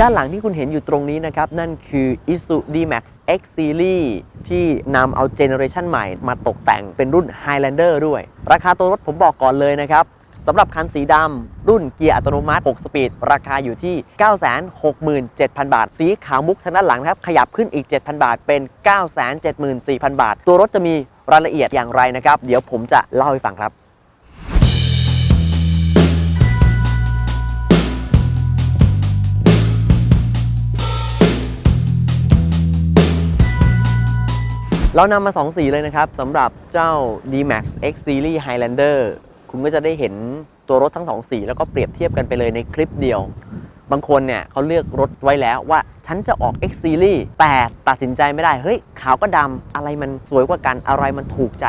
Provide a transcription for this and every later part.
ด้านหลังที่คุณเห็นอยู่ตรงนี้นะครับ นั่นคือ Isuzu D-Max X Series ที่นำเอาเจเนอเรชันใหม่มาตกแต่งเป็นรุ่น Highlander ด้วย ราคาตัวรถผมบอกก่อนเลยนะครับ สำหรับคันสีดำรุ่นเกียร์อัตโนมัติ 6 สปีด ราคาอยู่ที่ 967,000 บาท สีขาวมุกทางด้านหลังนะครับ ขยับขึ้นอีก 7,000 บาท เป็น 974,000 บาท ตัวรถจะมีรายละเอียดอย่างไรนะครับ เดี๋ยวผมจะเล่าให้ฟังครับเรานำมา 2 สีเลยนะครับสำหรับเจ้า D-Max X Series Highlander คุณก็จะได้เห็นตัวรถทั้ง2สีแล้วก็เปรียบเทียบกันไปเลยในคลิปเดียว บางคนเนี่ยเขาเลือกรถไว้แล้วว่าฉันจะออก X Series แต่ตัดสินใจไม่ได้ เฮ้ย ขาวก็ดำอะไรมันสวยกว่ากัน อะไรมันถูกใจ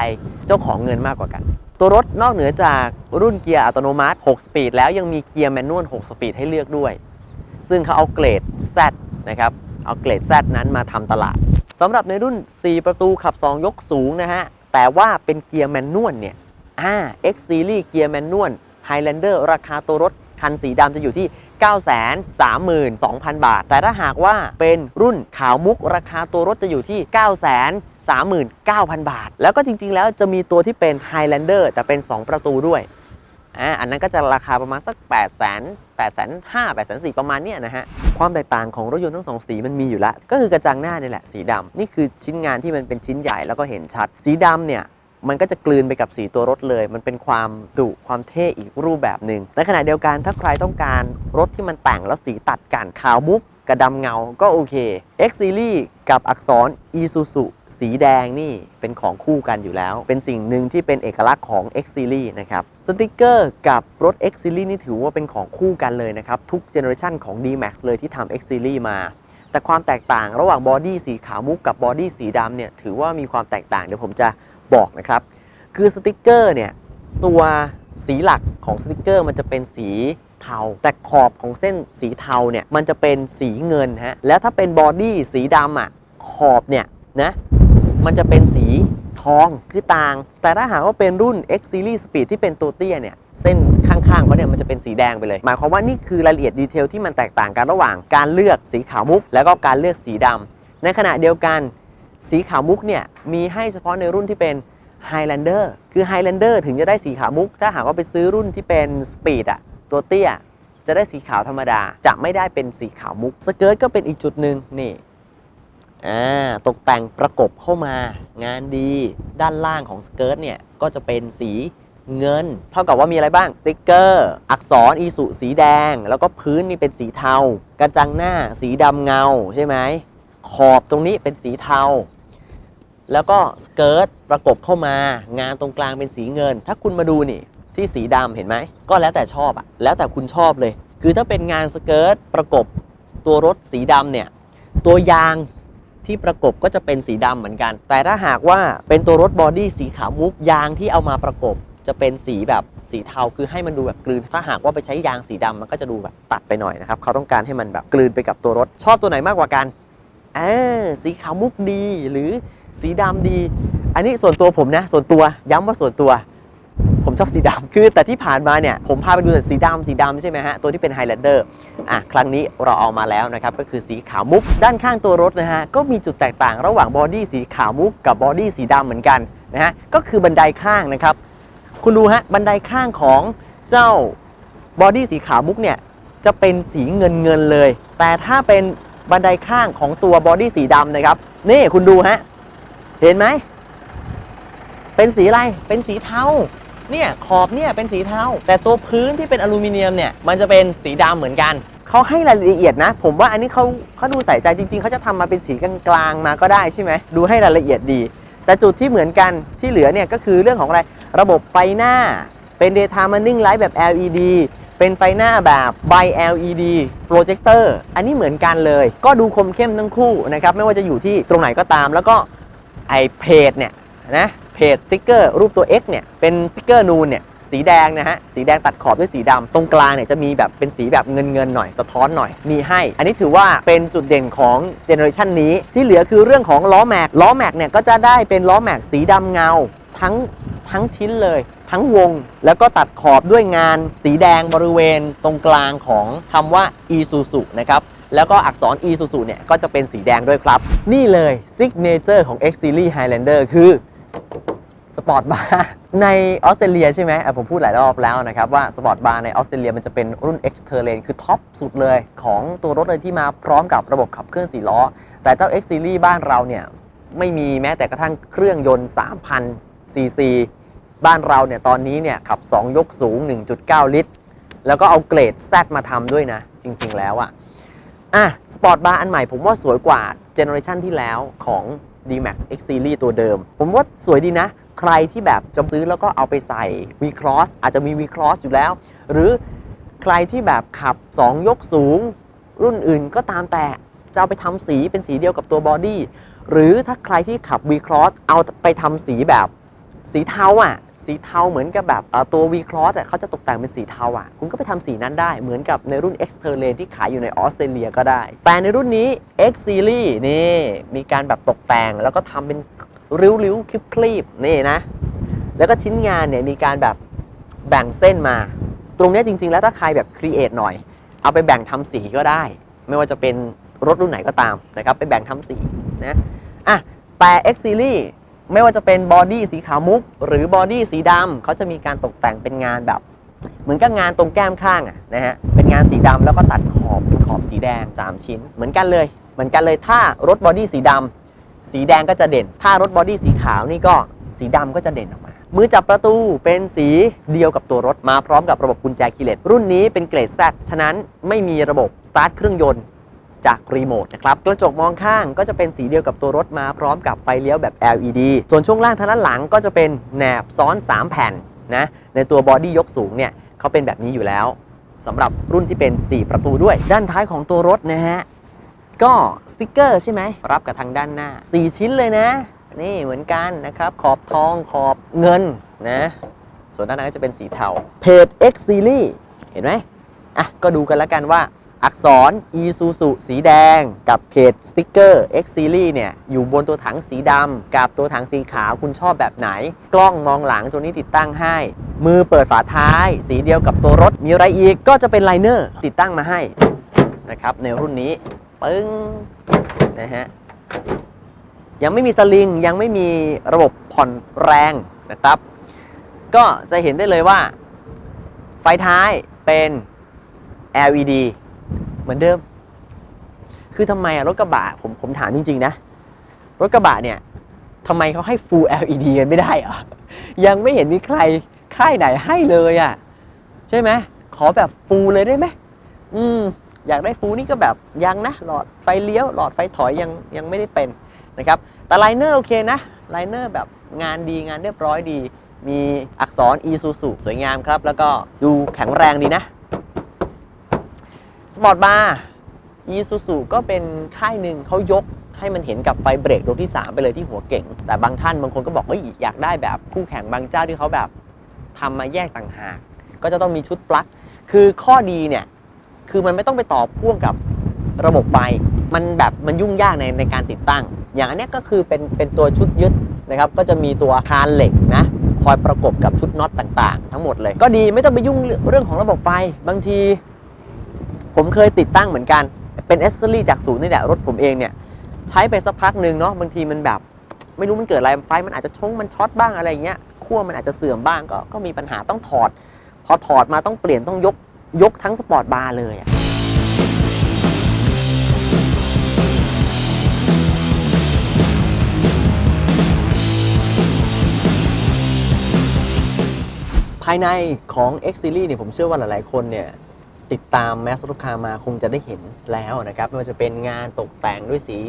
เจ้าของเงินมากกว่ากัน ตัวรถนอกเหนือจากรุ่นเกียร์อัตโนมัติ 6 สปีดแล้วยังมีเกียร์แมนนวล 6 สปีดให้เลือกด้วย ซึ่งเขาเอาเกรด Z นะครับเอาเกรด Z นั้นมาทำตลาดสำหรับในรุ่น 4 ประตูขับ 2 ยกสูงนะฮะแต่ว่าเป็นเกียร์แมนนวลเนี่ย อ่า X Series เกียร์แมนนวล Highlander ราคาตัวรถคันสีดำจะอยู่ที่ 932,000 บาท แต่ถ้าหากว่าเป็นรุ่นขาวมุกราคาตัวรถจะอยู่ที่ 939,000 บาท แล้วก็จริงๆ แล้วจะมีตัวที่เป็น Highlander แต่เป็น 2 ประตูด้วยอ่าอันนั้นก็จะราคาประมาณสัก 8 0 0 0 0 8 5 0 0 8 4 0 0ประมาณเนี้ยนะฮะ ความแตกต่างของรถยนต์ทั้งสองสีมันมีอยู่แล้ว ก็คือกระจังหน้านี่แหละสีดำนี่คือชิ้นงานที่มันเป็นชิ้นใหญ่แล้วก็เห็นชัด สีดำเนี่ย มันก็จะกลืนไปกับสีตัวรถเลย มันเป็นความดุความเท่อีกรูปแบบหนึ่งในขณะเดียวกันถ้าใครต้องการรถที่มันแต่งแล้วสีตัดกันขาวมุกกับดำเงาก็โอเค X Series กับอักษร Isuzu สีแดงนี่เป็นของคู่กันอยู่แล้ว เป็นสิ่งหนึ่งที่เป็นเอกลักษณ์ของ X Series นะครับสติกเกอร์กับรถ X Series นี่ถือว่าเป็นของคู่กันเลยนะครับ ทุกเจเนอเรชันของ D-Max เลยที่ทำ X Series มาแต่ความแตกต่างระหว่างบอดี้สีขาวมุกกับบอดี้สีดำเนี่ยถือว่ามีความแตกต่างเดี๋ยวผมจะ บอกนะครับ คือสติกเกอร์เนี่ยตัวสีหลักของสติกเกอร์มันจะเป็นสีเทา แต่ขอบของเส้นสีเทาเนี่ยมันจะเป็นสีเงินฮะแล้วถ้าเป็นบอดี้สีดำอะขอบเนี่ยนะมันจะเป็นสีทองคือต่าง แต่ถ้าหากว่าเป็นรุ่น X Series Speed ที่เป็นตัวเตี้ยเนี่ยเส้นข้างๆเขาเนี่ยมันจะเป็นสีแดงไปเลย หมายความว่านี่คือรายละเอียดดีเทลที่มันแตกต่างกันระหว่างการเลือกสีขาวมุก แล้วก็การเลือกสีดำในขณะเดียวกัน สีขาวมุกเนี่ยมีให้เฉพาะในรุ่นที่เป็น Highlander คือ Highlander ถึงจะได้สีขาวมุก ถ้าหากว่าไปซื้อรุ่นที่เป็น Speed อะตัวเตี้ย จะได้สีขาวธรรมดา จะไม่ได้เป็นสีขาวมุก สเกิร์ตก็เป็นอีกจุดหนึ่งนี่อ่าตกแต่งประกบเข้ามางานดีด้านล่างของสเกิร์ตเนี่ยก็จะเป็นสีเงิน เท่ากับว่ามีอะไรบ้างสติกเกอร์ อักษรอีสุสีแดง แล้วก็พื้นนี่เป็นสีเทา กระจังหน้าสีดำเงาใช่ไหม ขอบตรงนี้เป็นสีเทา แล้วก็สเกิร์ตประกบเข้ามางานตรงกลางเป็นสีเงิน ถ้าคุณมาดูนี่ที่สีดำเห็นไหม ก็แล้วแต่ชอบอะแล้วแต่คุณชอบเลย คือถ้าเป็นงานสเกิร์ตประกบตัวรถสีดำเนี่ย ตัวยางที่ประกบก็จะเป็นสีดำเหมือนกัน แต่ถ้าหากว่าเป็นตัวรถบอดี้สีขาวมุกยางที่เอามาประกบจะเป็นสีแบบสีเทาคือให้มันดูแบบกลืน ถ้าหากว่าไปใช้ยางสีดำมันก็จะดูแบบตัดไปหน่อยนะครับ เขาต้องการให้มันแบบกลืนไปกับตัวรถ ชอบตัวไหนมากกว่ากัน เออสีขาวมุกดีหรือสีดำดี อันนี้ส่วนตัวผมนะ ส่วนตัวย้ำว่าส่วนตัว ผมชอบสีดำคือแต่ที่ผ่านมาเนี่ย ผมพาไปดูแต่สีดำสีดำใช่ไหมฮะ ตัวที่เป็น Highlander อะครั้งนี้เราเอามาแล้วนะครับ ก็คือสีขาวมุกด้านข้างตัวรถนะฮะ ก็มีจุดแตกต่างระหว่างบอดี้สีขาวมุกกับบอดี้สีดำเหมือนกันนะฮะก็คือบันไดข้างนะครับ คุณดูฮะบันไดข้างของเจ้าบอดี้สีขาวมุกเนี่ยจะเป็นสีเงินเงินเลย แต่ถ้าเป็น บันไดข้างของตัวบอดี้สีดำนะครับ นี่คุณดูฮะ เห็นไหม เป็นสีอะไร เป็นสีเทา เนี่ยขอบเนี่ยเป็นสีเทา แต่ตัวพื้นที่เป็นอลูมิเนียมเนี่ยมันจะเป็นสีดำเหมือนกัน เขาให้รายละเอียดนะ ผมว่าอันนี้เขาเขาดูใส่ใจจริง ๆ เขาจะทำมาเป็นสีกลางๆมาก็ได้ใช่ไหม ดูให้รายละเอียดดี แต่จุดที่เหมือนกันที่เหลือเนี่ยก็คือเรื่องของอะไร ระบบไฟหน้า เป็น Daytime Running Light แบบ LED เป็นไฟหน้าแบบ by LED projector อันนี้เหมือนกันเลย ก็ดูคมเข้มทั้งคู่นะครับไม่ว่าจะอยู่ที่ตรงไหนก็ตาม แล้วก็ไอเพจเนี่ยนะเพจสติ๊กเกอร์รูปตัว X เนี่ยเป็นสติ๊กเกอร์นูนเนี่ย สีแดงนะฮะสีแดงตัดขอบด้วยสีดำตรงกลางเนี่ยจะมีแบบเป็นสีแบบเงินเงินหน่อยสะท้อนหน่อยมีให้ อันนี้ถือว่าเป็นจุดเด่นของเจเนอเรชันนี้ที่เหลือคือเรื่องของล้อแม็กล้อแม็กเนี่ยก็จะได้เป็นล้อแม็กสีดำเงาทั้งทั้งชิ้นเลย ทั้งวงแล้วก็ตัดขอบด้วยงานสีแดงบริเวณตรงกลางของคำว่า Isuzu นะครับแล้วก็อักษร Isuzu เนี่ย ก็จะเป็นสีแดงด้วยครับ นี่เลยซิกเนเจอร์ของ X Series Highlander คือ ปอร์ตบาร์ในออสเตรเลียใช่ไหมผมพูดหลายรอบแล้วนะครับ ว่าสปอร์ตบาร์ในออสเตรเลียมันจะเป็นรุ่น X t e r r a n คือท็อปสุดเลยของตัวรถเลยที่มาพร้อมกับระบบขับเคลื่อน4ล้อ แต่เจ้า X Series บ้านเราเนี่ยไม่มีแม้แต่กระทั่งเครื่องยนต์ 3,000 ซีซี บ้านเราเนี่ยตอนนี้เนี่ยขับ 2 ยกสูง 1.9 ลิตร แล้วก็เอาเกรด Z มาทำด้วยนะ จริง ๆ แล้วอะอะสปอร์ตบาร์อันใหม่ผมว่าสวยกว่าเจเนอเรชันที่แล้วของ D-Max X Series ตัวเดิม ผมว่าสวยดีนะ ใครที่แบบจะซื้อแล้วก็เอาไปใส่ V-Cross อาจจะมี V-Cross อยู่แล้ว หรือใครที่แบบขับ 2 ยกสูง รุ่นอื่นก็ตามแต่จะเอาไปทำสีเป็นสีเดียวกับตัวบอดี้หรือถ้าใครที่ขับ V-Cross เอาไปทำสีแบบสีเทาอะ สีเทาเหมือนกับแบบตัว V-Cross อะเขาจะตกแต่งเป็นสีเทาอะ คุณก็ไปทำสีนั้นได้เหมือนกับในรุ่น X t e r r a n ที่ขายอยู่ในออสเตรเลียก็ได้ แต่ในรุ่นนี้ X Series นี่มีการแบบตกแต่งแล้วก็ทำเป็น ริ้วๆคลิบๆนี่นะ แล้วก็ชิ้นงานเนี่ยมีการแบบแบ่งเส้นมา ตรงนี้จริง ๆ แล้วถ้าใครแบบครีเอทหน่อย เอาไปแบ่งทำสีก็ได้ ไม่ว่าจะเป็นรถรุ่นไหนก็ตามนะครับ ไปแบ่งทำสีนะอะแต่ X Series ไม่ว่าจะเป็นบอดี้สีขาวมุก หรือบอดี้สีดำเขาจะมีการตกแต่งเป็นงานแบบ เหมือนกับงานตรงแก้มข้างอะนะฮะเป็นงานสีดำแล้วก็ตัดขอบเป็นขอบสีแดง3ชิ้น เหมือนกันเลย เหมือนกันเลยถ้ารถบอดี้สีดำ สีแดงก็จะเด่น ถ้ารถบอดี้สีขาวนี่ก็สีดำก็จะเด่นออกมา มือจับประตูเป็นสีเดียวกับตัวรถมาพร้อมกับระบบกุญแจคีย์เลสรุ่นนี้เป็นเกรด Z ฉะนั้นไม่มีระบบสตาร์ทเครื่องยนต์จากรีโมทนะครับ กระจกมองข้างก็จะเป็นสีเดียวกับตัวรถมาพร้อมกับไฟเลี้ยวแบบ LED ส่วนช่วงล่างทางด้านหลังก็จะเป็นแหนบซ้อน 3 แผ่นนะในตัวบอดี้ยกสูงเนี่ยเขาเป็นแบบนี้อยู่แล้วสำหรับรุ่นที่เป็น 4 ประตูด้วย ด้านท้ายของตัวรถนะฮะ ก็สติกเกอร์ใช่ไหมรับกับทางด้านหน้า 4 ชิ้นเลยนะ นี่เหมือนกันนะครับ ขอบทองขอบเงินนะ ส่วนด้านหน้าก็จะเป็นสีเทาเพจ X Series เห็นไหมอะก็ดูกันแล้วกันว่าอักษร Isuzu สีแดง กับเขตสติกเกอร์ X Series เนี่ย อยู่บนตัวถังสีดำกับตัวถังสีขาวคุณชอบแบบไหน กล้องมองหลังตัวนี้ติดตั้งให้ มือเปิดฝาท้าย สีเดียวกับตัวรถ มีอะไรอีกก็จะเป็นไลเนอร์ติดตั้งมาให้นะครับในรุ่นนี้ ปึ้งนะฮะยังไม่มีสลิงยังไม่มีระบบผ่อนแรงนะครับ ก็จะเห็นได้เลยว่า ไฟท้ายเป็น LED เหมือนเดิม คือทำไมรถกระบะผมผมถามจริง ๆ นะ รถกระบะเนี่ยทำไมเขาให้ Full LED กันไม่ได้เหรอยังไม่เห็นมีใครค่ายไหนให้เลยอะใช่ไหมขอแบบฟูลเลยได้ไหมอืม อยากได้ฟูนี่ก็แบบยังนะหลอดไฟเลี้ยวหลอดไฟถอยยังยังไม่ได้เป็นนะครับแต่ไลเนอร์โอเคนะไลเนอร์แบบงานดีงานเรียบร้อยดี มีอักษร Isuzu สวยงามครับ แล้วก็ดูแข็งแรงดีนะสปอร์ตบาร์ Isuzu ก็เป็นค่ายหนึ่งเขายกให้มันเห็นกับไฟเบรกดวงที่ 3 ไปเลยที่หัวเก่ง แต่บางท่านบางคนก็บอกว่าอยากได้แบบคู่แข่งบางเจ้าที่เขาแบบทำมาแยกต่างหาก ก็จะต้องมีชุดปลั๊กคือข้อดีเนี่ย คือมันไม่ต้องไปต่อพ่วงกับระบบไฟ มันแบบมันยุ่งยากในในการติดตั้ง อย่างอันนี้ก็คือเป็นเป็นตัวชุดยึดนะครับ ก็จะมีตัวคานเหล็กนะคอยประกบกับชุดน็อตต่างๆ ทั้งหมดเลย ก็ดีไม่ต้องไปยุ่งเรื่องของระบบไฟ บางที ผมเคยติดตั้งเหมือนกัน เป็นเอสเซอรี่จากศูนย์นี่แหละรถผมเองเนี่ย ใช้ไปสักพักหนึ่งเนาะบางทีมันแบบ ไม่รู้มันเกิดอะไรไฟมันอาจจะชงมันช็อตบ้างอะไรเงี้ยขั้วมันอาจจะเสื่อมบ้างก็ก็มีปัญหาต้องถอด พอถอดมาต้องเปลี่ยนต้องยก ยกทั้งสปอร์ตบาร์เลยอะภายในของ X Series เนี่ยผมเชื่อว่าหลายๆ คนเนี่ยติดตามแมสลูกคามาคงจะได้เห็นแล้วนะครับ ไม่ว่าจะเป็นงานตกแต่งด้วยสี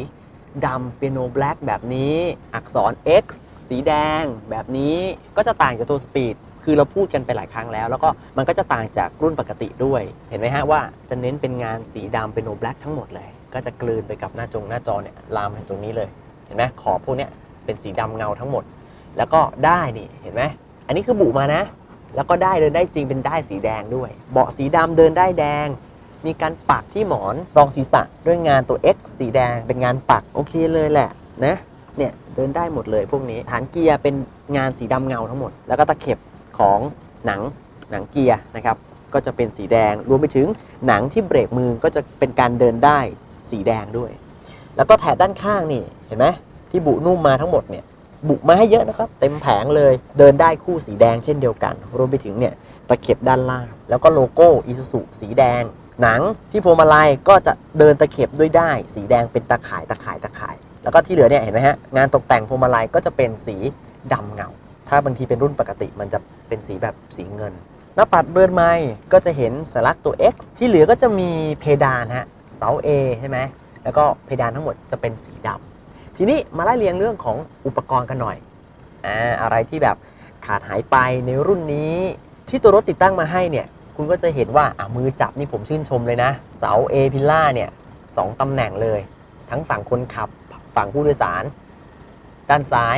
ดำเปียโนแบล็กแบบนี้ อักษร X สีแดงแบบนี้ก็จะต่างจากตัวสปีด คือเราพูดกันไปหลายครั้งแล้ว แล้วก็มันก็จะต่างจากรุ่นปกติด้วย เห็นไหมฮะว่าจะเน้นเป็นงานสีดำเปียโนแบล็กทั้งหมดเลย ก็จะกลืนไปกับหน้าจงหน้าจอเนี่ยลามมาตรงนี้เลย เห็นไหมขอบพวกเนี้ยเป็นสีดำเงาทั้งหมด แล้วก็ได้นี่เห็นไหมอันนี้คือบุมานะ แล้วก็ได้เดินได้จริงเป็นได้สีแดงด้วย เบาะสีดำเดินได้แดง มีการปักที่หมอนรองศีรษะด้วยงานตัว X สีแดงเป็นงานปักโอเคเลยแหละนะเนี่ยเดินได้หมดเลยพวกนี้ฐานเกียร์เป็นงานสีดำเงาทั้งหมด แล้วก็ตะเข็บ ของหนังหนังเกียร์นะครับก็จะเป็นสีแดงรวมไปถึงหนังที่เบรกมือก็จะเป็นการเดินได้สีแดงด้วย แล้วก็แถบด้านข้างนี่เห็นไหมที่บุนุ่มมาทั้งหมดเนี่ยบุมาให้เยอะนะครับ เต็มแผงเลยเดินได้คู่สีแดงเช่นเดียวกัน รวมไปถึงเนี่ยตะเข็บด้านล่าง แล้วก็โลโก้อีซูซูสีแดง หนังที่พวงมาลัยก็จะเดินตะเข็บด้วยได้ สีแดงเป็นตะข่ายตะข่ายตะข่าย แล้วก็ที่เหลือเนี่ยเห็นไหมฮะงานตกแต่งพวงมาลัยก็จะเป็นสีดำเงา ถ้าบางทีเป็นรุ่นปกติมันจะเป็นสีแบบสีเงิน หน้าปัดเรือนไม้ก็จะเห็นสัญลักษณ์ตัว X ที่เหลือก็จะมีเพดานฮะเสา A ใช่ไหมแล้วก็เพดานทั้งหมดจะเป็นสีดำทีนี้มาไล่เรียงเรื่องของอุปกรณ์กันหน่อยอ่าอะไรที่แบบขาดหายไปในรุ่นนี้ที่ตัวรถติดตั้งมาให้เนี่ยคุณก็จะเห็นว่าอะมือจับนี่ผมชื่นชมเลยนะ เสา A พิล่าเนี่ยสองตำแหน่งเลย ทั้งฝั่งคนขับฝั่งผู้โดยสาร ด้านซ้าย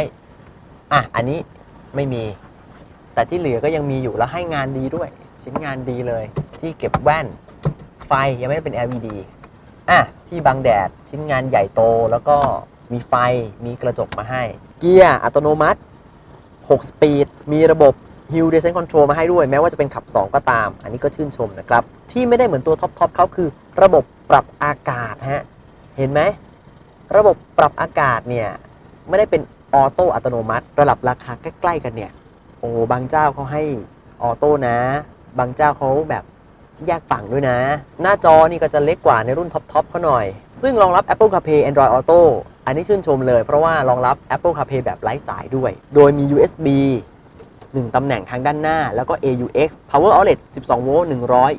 อะอันนี้ ไม่มี แต่ที่เหลือก็ยังมีอยู่แล้วให้งานดีด้วย ชิ้นงานดีเลยที่เก็บแว่น ไฟยังไม่ได้เป็น LED อะที่บังแดดชิ้นงานใหญ่โตแล้วก็มีไฟมีกระจกมาให้ เกียร์อัตโนมัติ 6 สปีด มีระบบ Hill Descent Control มาให้ด้วย แม้ว่าจะเป็นขับ 2 ก็ตาม อันนี้ก็ชื่นชมนะครับ ที่ไม่ได้เหมือนตัวท็อปทอปเขาคือระบบปรับอากาศฮะ เห็นไหม ระบบปรับอากาศเนี่ย ไม่ได้เป็น ออโต้อัตโนมัติ ระดับราคาใกล้ ๆ กันเนี่ย โอ้บางเจ้าเขาให้ออโต้นะ บางเจ้าเขาแบบแยกฝั่งด้วยนะ หน้าจอนี่ก็จะเล็กกว่าในรุ่นท็อปๆเขาหน่อย ซึ่งรองรับ Apple CarPlay Android Auto อันนี้ชื่นชมเลย เพราะว่ารองรับ Apple CarPlay แบบไร้สายด้วย โดยมี USB 1 ตำแหน่งทางด้านหน้า แล้วก็ AUX Power Outlet 12 โวลต์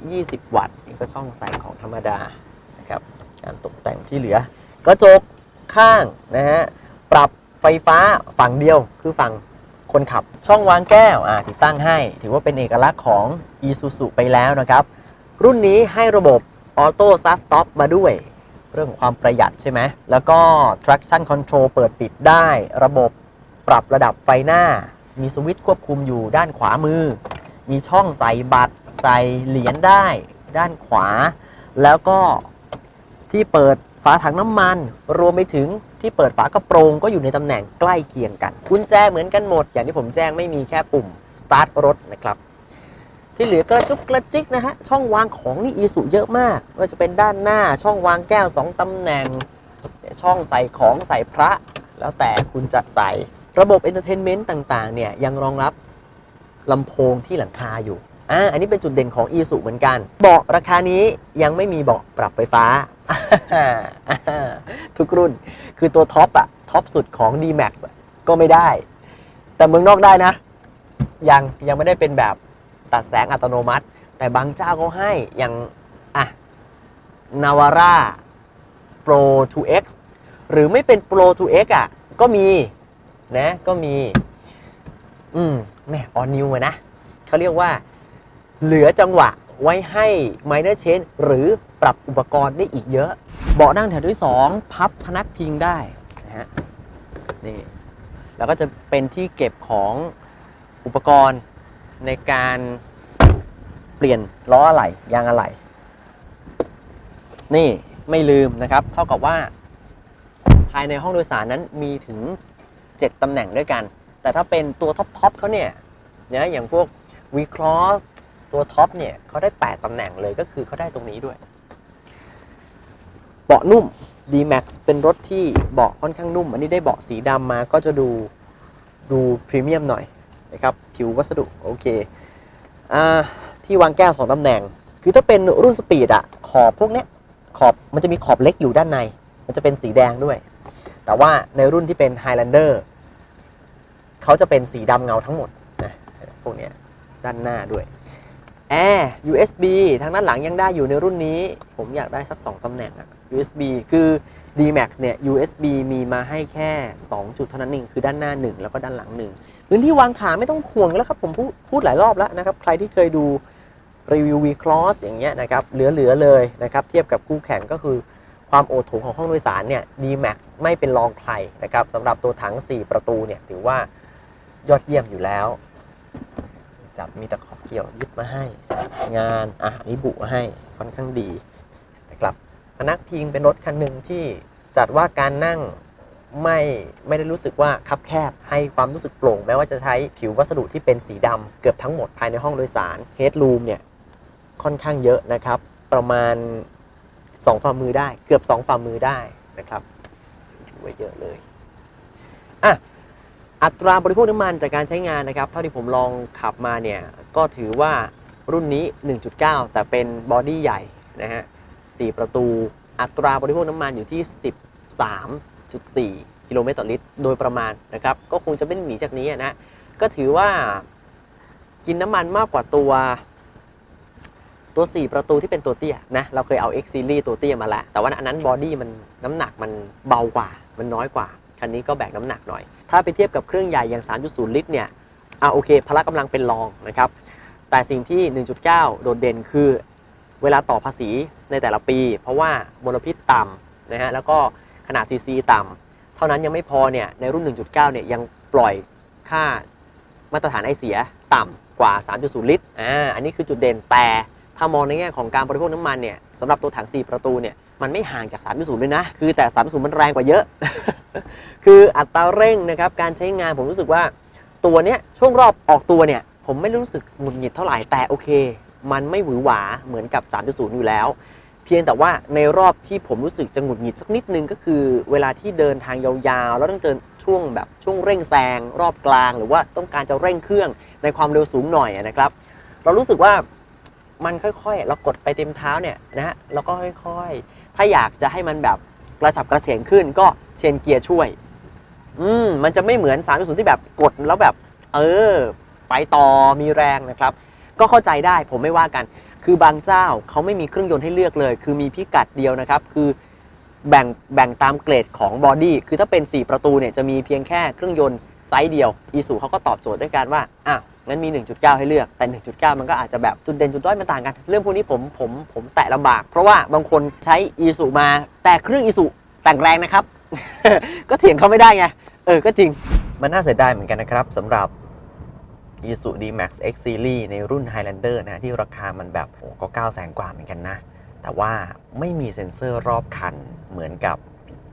120 วัตต์นี่ก็ช่องใส่ของธรรมดานะครับ การตกแต่งที่เหลือ กระจกข้างนะฮะ ปรับ ฟฟ้าฝั่งเดียวคือฝั่งคนขับ ช่องวางแก้วติดตั้งให้ ถือว่าเป็นเอกลักษณ์ของ Isuzu ไปแล้วนะครับ รุ่นนี้ให้ระบบ Auto Start Stop มาด้วย เรื่องของความประหยัดใช่ไหม แล้วก็ traction control เปิดปิดได้ ระบบปรับระดับไฟหน้า มีสวิตช์ควบคุมอยู่ด้านขวามือ มีช่องใส่บัตร ใส่เหรียญได้ ด้านขวา แล้วก็ที่เปิดฝาถังน้ำมัน รวมไปถึง ที่เปิดฝากระโปรงก็อยู่ในตำแหน่งใกล้เคียงกัน กุญแจเหมือนกันหมด อย่างที่ผมแจ้งไม่มีแค่ปุ่ม start รถนะครับที่เหลือกระจุกกระจิกนะฮะช่องวางของนี่อีสุเยอะมากไม่ว่าจะเป็นด้านหน้าช่องวางแก้ว 2ตำแหน่ง ช่องใส่ของใส่พระ แล้วแต่คุณจะใส่ระบบเอนเตอร์เทนเมนต์ต่างๆเนี่ยยังรองรับลำโพงที่หลังคาอยู่ อ่าอันนี้เป็นจุดเด่นของ e สุเหมือนกัน เบาะราคานี้ยังไม่มีเบาะปรับไฟฟ้า ทุกรุ่น คือตัวท็อปอะท็อปสุดของ D-Max ก็ไม่ได้ แต่เมืองนอกได้นะ ยังยังไม่ได้เป็นแบบตัดแสงอัตโนมัติ แต่บางเจ้าเขาให้อย่างอะ Navara Pro 2X หรือไม่เป็น Pro 2X อะ ก็มี นะ ก็มี อืมแม่ออนนิวนะ เขาเรียกว่า เหลือจังหวะไว้ให้ minor change หรือปรับอุปกรณ์ได้อีกเยอะ เบาะนั่งแถวที่ 2 พับพนักพิงได้นะฮะนี่แล้วก็จะเป็นที่เก็บของอุปกรณ์ในการเปลี่ยนล้ออะไหล่ยางอะไหล่นี่ไม่ลืมนะครับ เท่ากับว่า ภายในห้องโดยสารนั้นมีถึง 7ตำแหน่งด้วยกัน แต่ถ้าเป็นตัวท็อปทอปเขาเนี่ยนะอย่างพวก V Cross ตัวท็อปเนี่ยเขาได้ 8 ตำแหน่งเลยก็คือเขาได้ตรงนี้ด้วย เบาะนุ่ม D-Max เป็นรถที่เบาะค่อนข้างนุ่ม อันนี้ได้เบาะสีดำมาก็จะดูดูพรีเมียมหน่อยนะครับ ผิววัสดุโอเคอที่วางแก้ว 2 ตำแหน่ง คือถ้าเป็นรุ่นสปีดอะขอบพวกเนี้ยขอบมันจะมีขอบเล็กอยู่ด้านใน มันจะเป็นสีแดงด้วย แต่ว่าในรุ่นที่เป็น Highlander เขาจะเป็นสีดำเงาทั้งหมดนะพวกเนี้ยด้านหน้าด้วย แอร์ USB ทางด้านหลังยังได้อยู่ในรุ่นนี้ ผมอยากได้สัก 2ตำแหน่งอะ USB คือ D-Max เนี่ย USB มีมาให้แค่ 2 จุดเท่านั้นเองคือด้านหน้า 1 แล้วก็ด้านหลัง 1 พื้นที่วางขาไม่ต้องห่วงแล้วครับ ผมพูดพูดหลายรอบแล้วนะครับ ใครที่เคยดูรีวิว V Cross อย่างเงี้ยนะครับ เหลือ ๆ เลยนะครับ เทียบกับคู่แข่งก็คือความโอโถงของห้องโดยสารเนี่ย D-Max ไม่เป็นรองใครนะครับสำหรับตัวถัง 4 ประตูเนี่ยถือว่ายอดเยี่ยมอยู่แล้ว จับมีตะขอเกี่ยวยึดมาให้ งานอะอันนี้บุให้ค่อนข้างดีนะครับพนักพิงเป็นรถคันหนึ่งที่จัดว่าการนั่งไม่ไม่ได้รู้สึกว่าคับแคบให้ความรู้สึกโปร่ง แม้ว่าจะใช้ผิววัสดุที่เป็นสีดำเกือบทั้งหมดภายในห้องโดยสารเฮดรูมเนี่ยค่อนข้างเยอะนะครับ ประมาณ 2 ฝ่ามือได้ เกือบ 2 ฝ่ามือได้นะครับถือว่าเยอะเลยอะ อัตราบริโภคน้ำมันจากการใช้งานนะครับ เท่าที่ผมลองขับมาเนี่ย ก็ถือว่ารุ่นนี้ 1.9 แต่เป็นบอดี้ใหญ่นะฮะ4ประตู อัตราบริโภคน้ำมันอยู่ที่ 13.4 กิโลเมตรต่อลิตร โดยประมาณนะครับ ก็คงจะไม่หนีจากนี้นะ ก็ถือว่ากินน้ำมันมากกว่าตัว ตัว 4 ประตูที่เป็นตัวเตี้ยนะ เราเคยเอา X Series ตัวเตี้ยมาแล้ว แต่ว่าอันนั้นบอดี้มันน้ำหนักมันเบากว่า มันน้อยกว่า คันนี้ก็แบกน้ำหนักหน่อย ถ้าไปเทียบกับเครื่องใหญ่อย่าง 3.0 ลิตรเนี่ยอ่าโอเคพละกำลังเป็นรองนะครับ แต่สิ่งที่ 1.9 โดดเด่นคือเวลาต่อภาษีในแต่ละปี เพราะว่ามลพิษต่ำนะฮะแล้วก็ขนาดซีซีต่ำเท่านั้นยังไม่พอเนี่ยในรุ่น 1.9 เนี่ยยังปล่อยค่ามาตรฐานไอเสียต่ำกว่า 3.0 ลิตรอ่าอันนี้คือจุดเด่นแต่ถ้ามองในแง่ของการบริโภคน้ำมันเนี่ยสำหรับตัวถัง 4 ประตูเนี่ย มันไม่ห่างจาก 3.0เลยนะ คือแต่ 3.0 มันแรงกว่าเยอะ คืออัตราเร่งนะครับ การใช้งานผมรู้สึกว่าตัวเนี้ยช่วงรอบออกตัวเนี่ย ผมไม่รู้สึกหงุดหงิดเท่าไหร่ แต่โอเค มันไม่หวือหวาเหมือนกับ 3.0 อยู่แล้ว เพียงแต่ว่าในรอบที่ผมรู้สึกจะหงุดหงิดสักนิดนึงก็คือ เวลาที่เดินทางยาวๆ แล้วต้องเจอช่วงแบบช่วงเร่งแซงรอบกลาง หรือว่าต้องการจะเร่งเครื่องในความเร็วสูงหน่อยนะครับ เรารู้สึกว่ามันค่อยๆ เรากดไปเต็มเท้าเนี่ยนะฮะแล้วก็ค่อยๆ ถ้าอยากจะให้มันแบบกระฉับกระเฉงขึ้นก็เชนเกียร์ช่วย อืมมันจะไม่เหมือน3ามศูนย์ที่แบบกดแล้วแบบ เออ ไปต่อมีแรงนะครับ ก็เข้าใจได้ผมไม่ว่ากัน คือบางเจ้าเขาไม่มีเครื่องยนต์ให้เลือกเลย คือมีพิกัดเดียวนะครับ คือแบ่งแบ่งตามเกรดของบอดี้คือถ้าเป็น 4 ประตูเนี่ยจะมีเพียงแค่เครื่องยนต์ไซส์เดียวอีซูเขาก็ตอบโจทย์ด้วยการว่าอะ งั้นมี 1.9 ให้เลือกแต่ 1.9 มันก็อาจจะแบบจุดเด่นจุดด้อยมันต่างกัน เรื่องพวกนี้ผมผมผมแตะลำบาก เพราะว่าบางคนใช้อีซูมาแต่เครื่องอีซูแต่งแรงนะครับ ก็เถียงเขาไม่ได้ไงเออก็จริงมันน่าเสียดายเหมือนกันนะครับสำหรับ Isuzu D-Max X Series ในรุ่น Highlander นะ ที่ราคามันแบบโอ้ก็9 0 0 0 0กว่าเหมือนกันนะ แต่ว่าไม่มีเซ็นเซอร์รอบคันเหมือนกับ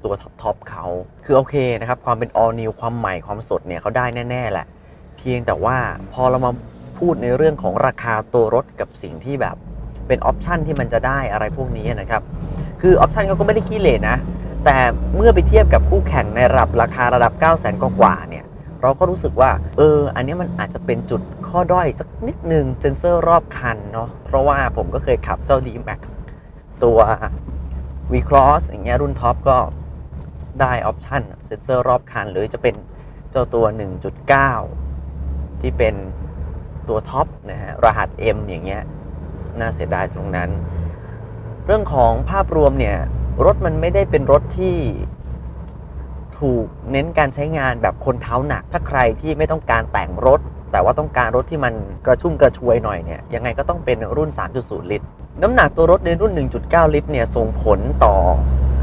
ตัวท็อปทอปเขา คือโอเคนะครับ ความเป็น all new ความใหม่ความสดเนี่ยเขาได้แน่ ๆ แหละ พียงแต่ว่าพอเรามาพูดในเรื่องของราคาตัวรถกับสิ่งที่แบบเป็นออปชันที่มันจะได้อะไรพวกนี้นะครับ คือออปชันเขาก็ไม่ได้ขี้เหร่นะ แต่เมื่อไปเทียบกับคู่แข่งในระดับราคาระดับ 9 0 0 0 0 0กว่าเนี่ย เราก็รู้สึกว่า เออ อันนี้มันอาจจะเป็นจุดข้อด้อยสักนิดนึงเซนเซอร์รอบคันเนาะ เพราะว่าผมก็เคยขับเจ้า D-Max ตัว V-Cross อย่างเงี้ยรุ่นท็อปก็ได้ออปชันเซนเซอร์รอบคัน หรือจะเป็นเจ้าตัว 1.9 ที่เป็นตัวท็อปนะฮะรหัส M อย่างเงี้ยน่าเสียดายตรงนั้น เรื่องของภาพรวมเนี่ยรถมันไม่ได้เป็นรถที่ถูกเน้นการใช้งานแบบคนเท้าหนัก ถ้าใครที่ไม่ต้องการแต่งรถ แต่ว่าต้องการรถที่มันกระชุ่มกระชวยหน่อยเนี่ยยังไงก็ต้องเป็นรุ่น 3.0 ลิตร น้ำหนักตัวรถในรุ่น 1.9 ลิตรเนี่ยส่งผลต่อ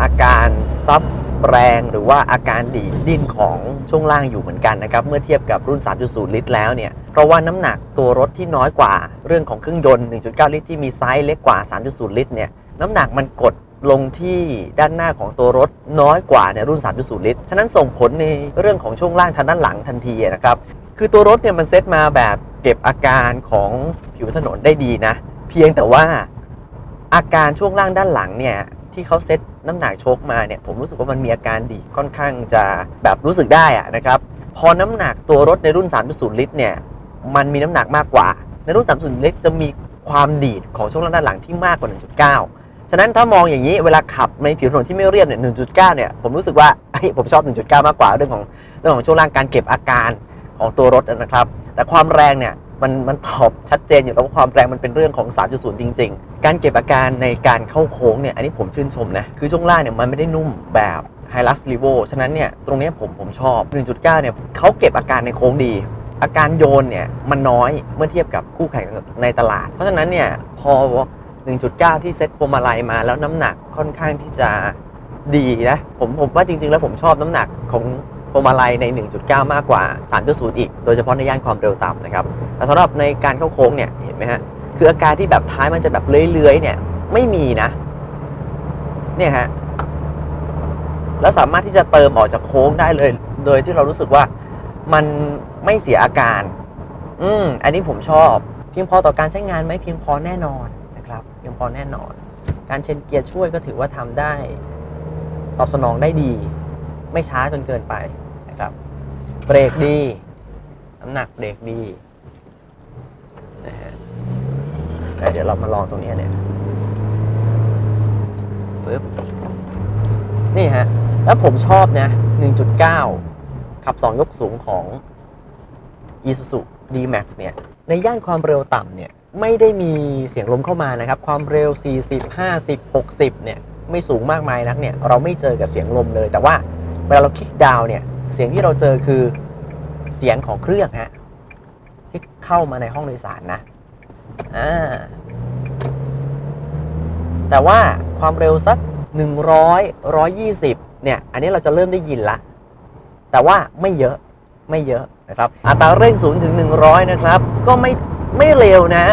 อาการซับ แรงหรือว่าอาการดีดดิ้นของช่วงล่างอยู่เหมือนกันนะครับ เมื่อเทียบกับรุ่น 3.0 ลิตรแล้วเนี่ย เพราะว่าน้ำหนักตัวรถที่น้อยกว่าเรื่องของเครื่องยนต์ 1.9 ลิตรที่มีไซส์เล็กกว่า 3.0 ลิตรเนี่ยน้ำหนักมันกดลงที่ด้านหน้าของตัวรถน้อยกว่าในรุ่น 3.0 ลิตร ฉะนั้นส่งผลในเรื่องของช่วงล่างทางด้านหลังทันทีนะครับ คือตัวรถเนี่ยมันเซตมาแบบเก็บอาการของผิวถนนได้ดีนะ เพียงแต่ว่าอาการช่วงล่างด้านหลังเนี่ย ที่เขาเซตน้ำหนักโชคมาเนี่ยผมรู้สึกว่ามันมีอาการดีค่อนข้างจะแบบรู้สึกได้อะนะครับพอน้ำหนักตัวรถในรุ่น 3.0 ลิตรเนี่ยมันมีน้ำหนักมากกว่า ในรุ่น 3.0 ลิตรจะมีความดีดของช่วงล่างด้านหลังที่มากกว่า 1.9 ฉะนั้นถ้ามองอย่างนี้เวลาขับในผิวถนนที่ไม่เรียบเนี่ย 1.9 เนี่ยผมรู้สึกว่าเฮ้ยผมชอบ 1.9 มากกว่าเรื่องของเรื่องของช่วงล่างการเก็บอาการของตัวรถนะครับ แต่ความแรงเนี่ย มันมันตอบชัดเจนอยู่แล้วว่าความแรงมันเป็นเรื่องของ 3.0 จริง ๆ การเก็บอาการในการเข้าโค้งเนี่ยอันนี้ผมชื่นชมนะ คือช่วงล่างเนี่ยมันไม่ได้นุ่มแบบ h i l u x r e v o ฉะนั้นเนี่ยตรงนี้ผมผมชอบ 1.9 เนี่ยเขาเก็บอาการในโค้งดี อาการโยนเนี่ยมันน้อยเมื่อเทียบกับคู่แข่งในตลาด เพราะฉะนั้นเนี่ยพอ 1.9 ที่เซ็ตพวงมาลัยมาแล้วน้ำหนักค่อนข้างที่จะดีนะผมผมว่าจริง ๆ แล้วผมชอบน้ำหนักของ พวงมาลัยใน 1.9 มากกว่า 3.0 อีก โดยเฉพาะในย่านความเร็วต่ำนะครับแต่สำหรับในการเข้าโค้งเนี่ยเห็นไหมฮะคืออาการที่แบบท้ายมันจะแบบเลื้อยๆเนี่ยไม่มีนะเนี่ยฮะแล้วสามารถที่จะเติมออกจากโค้งได้เลย โดยที่เรารู้สึกว่ามันไม่เสียอาการ อืมอันนี้ผมชอบ เพียงพอต่อการใช้งานไหมเพียงพอแน่นอนนะครับ เพียงพอแน่นอน การเชนเกียร์ช่วยก็ถือว่าทำได้ ตอบสนองได้ดี ไม่ช้าจนเกินไปนะครับเบรกดีน้ำหนักเบรกดีนะฮะแต่เดี๋ยวเรามาลองตรงนี้เนี่ยปึ๊บนี่ฮะ แล้วผมชอบนะ 1.9 ขับ 2 ยกสูงของ Isuzu D-Max เนี่ย ในย่านความเร็วต่ำเนี่ย ไม่ได้มีเสียงลมเข้ามานะครับ ความเร็ว 40 50 60 เนี่ย ไม่สูงมากมายนักเนี่ย เราไม่เจอกับเสียงลมเลย แต่ว่า เวลาเราคลิกดาวเนี่ยเสียงที่เราเจอคือเสียงของเครื่องฮะที่เข้ามาในห้องโดยสารนะอ่าแต่ว่าความเร็วสัก 100 120 เนี่ย อันนี้เราจะเริ่มได้ยินละ แต่ว่าไม่เยอะไม่เยอะนะครับ อัตราเร่ง0ถึง 100 นะครับ ก็ไม่ไม่เร็วนะ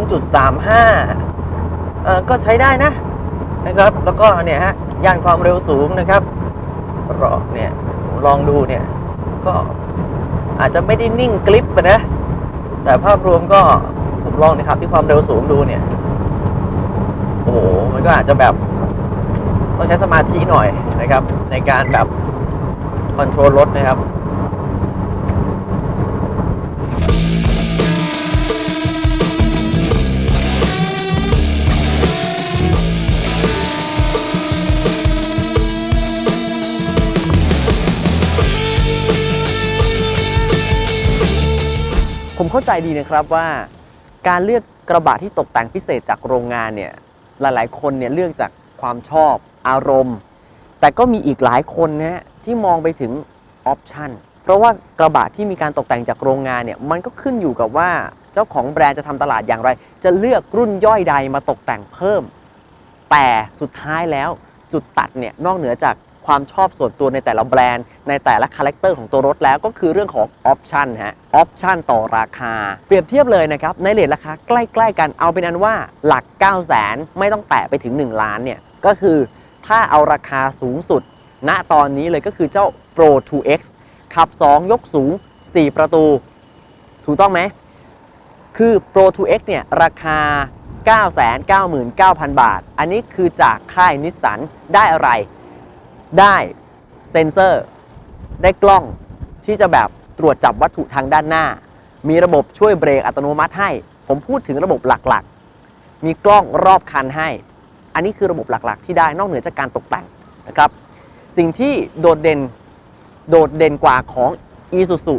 12.35 เอ่อก็ใช้ได้นะนะครับ แล้วก็เนี่ยฮะ ย่านความเร็วสูงนะครับ รอเนี่ยผมลองดูเนี่ยก็อาจจะไม่ได้นิ่งกลิปนะ แต่ภาพรวมก็ผมลองนะครับที่ความเร็วสูงดูเนี่ยโอ้โหมันก็อาจจะแบบต้องใช้สมาธิหน่อยนะครับ ในการแบบคอนโทรลรถนะครับ เข้าใจดีนะครับว่า การเลือกกระบะที่ตกแต่งพิเศษจากโรงงานเนี่ยหลายๆ คนเนี่ยเลือกจากความชอบอารมณ์ แต่ก็มีอีกหลายคนนะฮะที่มองไปถึงออปชันเพราะว่ากระบะที่มีการตกแต่งจากโรงงานเนี่ยมันก็ขึ้นอยู่กับว่าเจ้าของแบรนด์จะทำตลาดอย่างไร จะเลือกรุ่นย่อยใดมาตกแต่งเพิ่ม แต่สุดท้ายแล้วจุดตัดเนี่ยนอกเหนือจาก ความชอบส่วนตัวในแต่ละแบรนด์ ในแต่ละคาแรคเตอร์ของตัวรถแล้วก็คือเรื่องของออปชันฮะออปชันต่อราคา เปรียบเทียบเลยนะครับ ในเลทราคาใกล้ ๆ กันเอาเป็นอันว่าหลัก 9 0 0 0 0 0ไม่ต้องแตะไปถึง 1 ล้านเนี่ย ก็คือถ้าเอาราคาสูงสุด ณตอนนี้เลยก็คือเจ้า Pro 2X ขับ 2 ยกสูง 4 ประตู ถูกต้องไหมคือ Pro 2X เนี่ยราคา999,000 บาท อันนี้คือจากค่ายนิสสันได้อะไร ได้เซ็นเซอร์ ได้กล้องที่จะแบบตรวจจับวัตถุทางด้านหน้า มีระบบช่วยเบรกอัตโนมัติให้ ผมพูดถึงระบบหลักๆ มีกล้องรอบคันให้ อันนี้คือระบบหลักๆ ที่ได้นอกเหนือจากการตกแต่งนะครับ สิ่งที่โดดเด่นโดดเด่นกว่าของ Isuzu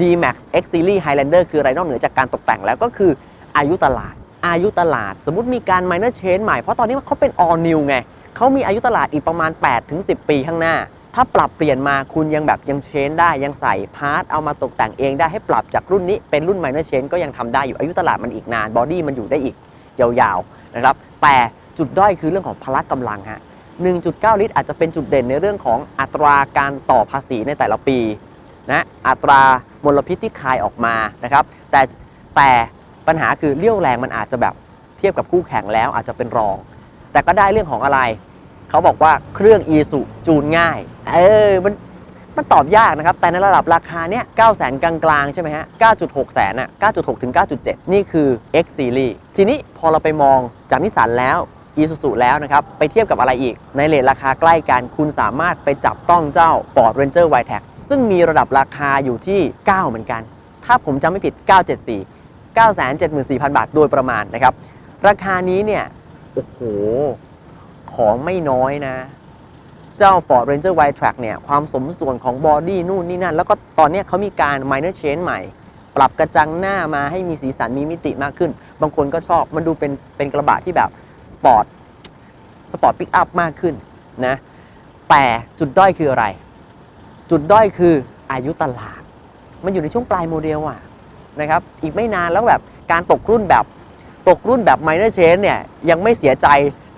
D-Max X Series Highlander คืออะไรนอกเหนือจากการตกแต่งแล้วก็คืออายุตลาด อายุตลาด สมมติมีการ minor change ใหม่ เพราะตอนนี้เขาเป็น all new ไง เขามีอายุตลาดอีกประมาณ 8-10 ปีข้างหน้า ถ้าปรับเปลี่ยนมาคุณยังแบบยังเชนได้ยังใส่พาร์ทเอามาตกแต่งเองได้ให้ปรับจากรุ่นนี้เป็นรุ่น minor change ก็ยังทำได้อยู่อายุตลาดมันอีกนานบอดี้มันอยู่ได้อีกยาวๆนะครับแต่จุดด้อยคือเรื่องของพละกำลังฮะ1.9 ลิตร อาจจะเป็นจุดเด่นในเรื่องของอัตราการต่อภาษีในแต่ละปีนะอัตรามลพิษที่คายออกมานะครับแต่แต่ปัญหาคือเรี่ยวแรงมันอาจจะแบบเทียบกับคู่แข่งแล้วอาจจะเป็นรอง แต่ก็ได้เรื่องของอะไร เขาบอกว่าเครื่อง e สุจูนง่าย เออ มันมันตอบยากนะครับ แต่ในระดับราคาเนี้ย9 0 0 0 0กลางๆ ใช่ไหมฮะ 9.6 แสนอะ 9.6 ถึง 9.7 นี่คือ X Series ทีนี้พอเราไปมองจากนิสสันแล้วอีซูซูแล้วนะครับ ไปเทียบกับอะไรอีก ในเลทราคาใกล้กัน คุณสามารถไปจับต้องเจ้า Ford Ranger w i t e c ซึ่งมีระดับราคาอยู่ที่ 9 เหมือนกัน ถ้าผมจำไม่ผิด 974 974,000 บาทโดยประมาณนะครับ ราคานี้เนี่ย โอ้โห ของไม่น้อยนะ เจ้า Ford Ranger w i t e c เนี่ย ความสมส่วนของบอดี้นู่นนี่นั่น แล้วก็ตอนนี้เขามีการ minor change ใหม่ ปรับกระจังหน้ามาให้มีสีสันมีมิติมากขึ้น บางคนก็ชอบมันดูเป็นเป็นกระบะที่แบบสปอร์ตสปอร์ตปิกอัพมากขึ้นนะ แต่จุดด้อยคืออะไร จุดด้อยคืออายุตลาด มันอยู่ในช่วงปลายโมเดลอะนะครับ อีกไม่นานแล้วแบบการตกรุ่นแบบ ตกรุ่นแบบ minor change เนี่ยยังไม่เสียใจ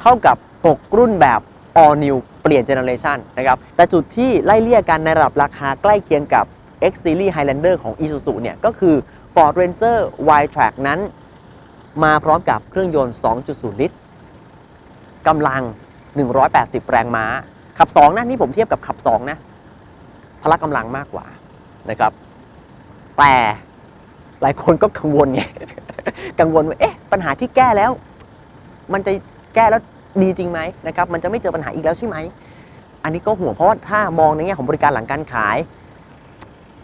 เท่ากับตกรุ่นแบบ all new เปลี่ยนเจเนอเรชันนะครับ แต่จุดที่ไล่เลี่ยกันในระดับราคาใกล้เคียงกับ X Series Highlander ของ Isuzu เนี่ยก็คือ Ford Ranger Y-Track นั้น มาพร้อมกับเครื่องยนต์ 2.0 ลิตรกำลัง 180 แรงม้า ขับ 2 นะนี่ผมเทียบกับขับ 2 นะ พละกำลังมากกว่านะครับ แต่ หลายคนก็กังวลไง กังวลว่าเอ๊ะปัญหาที่แก้แล้ว มันจะแก้แล้วดีจริงไหมนะครับ มันจะไม่เจอปัญหาอีกแล้วใช่ไหม อันนี้ก็ห่วงเพราะว่าถ้ามองในแง่ของบริการหลังการขาย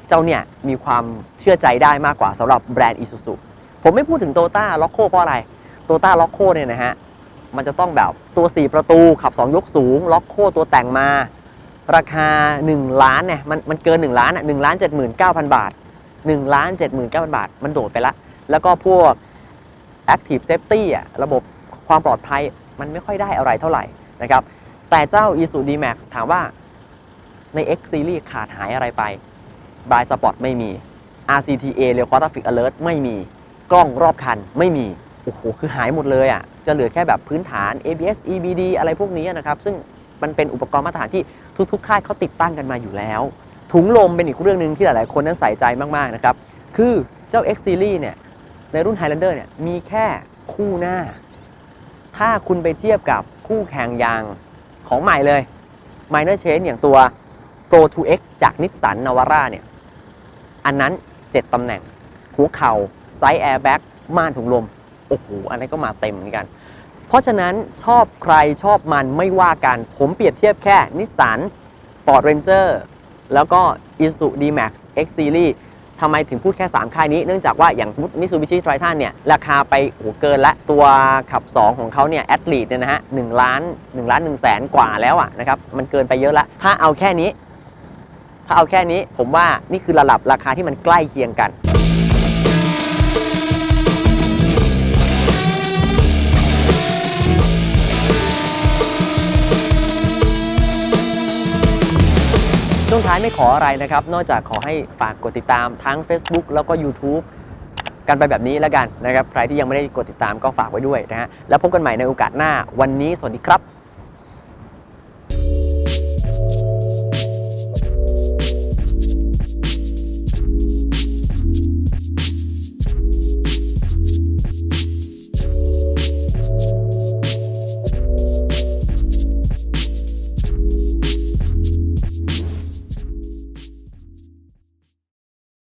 เจ้าเนี่ยมีความเชื่อใจได้มากกว่าสำหรับแบรนด์ Isuzu ผมไม่พูดถึงโตต้าล็อกโคเพราะอะไรโตต้าล็อกโคเนี่ยนะฮะมันจะต้องแบบตัว 4 ประตูขับ 2 ยกสูง ล็อกโคตัวแต่งมา ราคา 1 ล้านเนี่ยมันมันเกิน 1 ล้านอะ1ล้าน79,000บาท 1ล้าน79,000บาท มันโดดไปละ แล้วก็พวก Active Safety อะระบบความปลอดภัยมันไม่ค่อยได้อะไรเท่าไหร่นะครับแต่เจ้า i s u D-Max ถามว่าใน X Series ขาดหายอะไรไปบายสปอร์ตไม่มี RCTA เรีย Quarter Traffic Alert ไม่มีกล้องรอบคันไม่มี โอ้โห คือหายหมดเลยอะ จะเหลือแค่แบบพื้นฐาน ABS EBD อะไรพวกนี้นะครับ ซึ่งมันเป็นอุปกรณ์มาตรฐานที่ทุกๆ ค่ายเขาติดตั้งกันมาอยู่แล้ว ถุงลมเป็นอีกเรื่องหนึ่งที่หลาย ๆ คนนั้นใส่ใจมาก ๆ นะครับ คือเจ้า X Series เนี่ยในรุ่น Highlander เนี่ยมีแค่คู่หน้า ถ้าคุณไปเทียบกับคู่แข่งอย่างของใหม่เลย Minor Change อย่างตัว Pro 2X จากนิสสันนาวาร่าเนี่ยอันนั้น 7ตำแหน่ง หัวเข่าไซส์แอร์แบ็กม่านถุงลม โอ้โห อันนี้ก็มาเต็มเหมือนกัน เพราะฉะนั้นชอบใครชอบมันไม่ว่ากัน ผมเปรียบเทียบแค่นิสสัน Ford Ranger แล้วก็ Isuzu D-Max X Series ทำไมถึงพูดแค่ 3 ค่ายนี้ เนื่องจากว่าอย่างสมมติ Mitsubishi Triton เนี่ย ราคาไปโอ้โหเกินละตัวขับ 2 ของเขาเนี่ยแอดลีดเนี่ยนะฮะ1ล้าน1ล้าน1แสนกว่าแล้วอะนะครับ มันเกินไปเยอะละ ถ้าเอาแค่นี้ ถ้าเอาแค่นี้ผมว่านี่คือระดับราคาที่มันใกล้เคียงกัน ช่วงท้ายไม่ขออะไรนะครับ นอกจากขอให้ฝากกดติดตามทั้ง Facebook แล้วก็ YouTube กันไปแบบนี้แล้วกันนะครับ ใครที่ยังไม่ได้กดติดตามก็ฝากไว้ด้วยนะฮะแล้วพบกันใหม่ในโอกาสหน้าวันนี้สวัสดีครับ